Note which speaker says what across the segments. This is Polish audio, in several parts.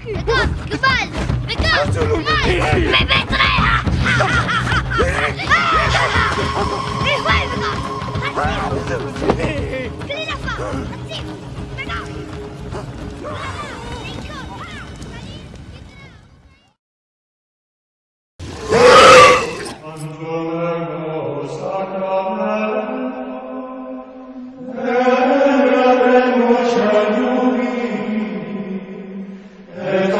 Speaker 1: 我，关门。我关，门。别别追啊！哈哈哈哈
Speaker 2: 哈！别追我！快
Speaker 3: 走！别！快点跑！快走！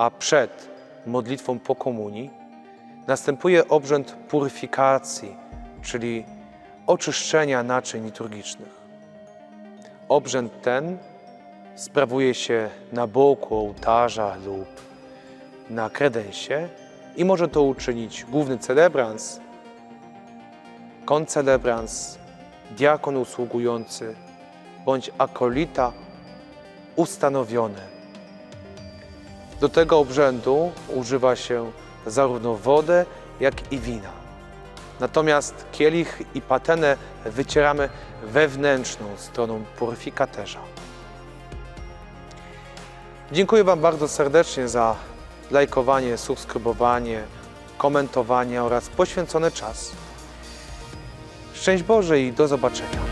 Speaker 3: A przed modlitwą po komunii następuje obrzęd puryfikacji, czyli oczyszczenia naczyń liturgicznych. Obrzęd ten sprawuje się na boku ołtarza lub na kredensie i może to uczynić główny celebrans, koncelebrans, diakon usługujący bądź akolita ustanowiony do tego obrzędu używa się zarówno wodę, jak i wina. Natomiast kielich i patenę wycieramy wewnętrzną stroną puryfikaterza. Dziękuję Wam bardzo serdecznie za lajkowanie, subskrybowanie, komentowanie oraz poświęcony czas. Szczęść Boże i do zobaczenia.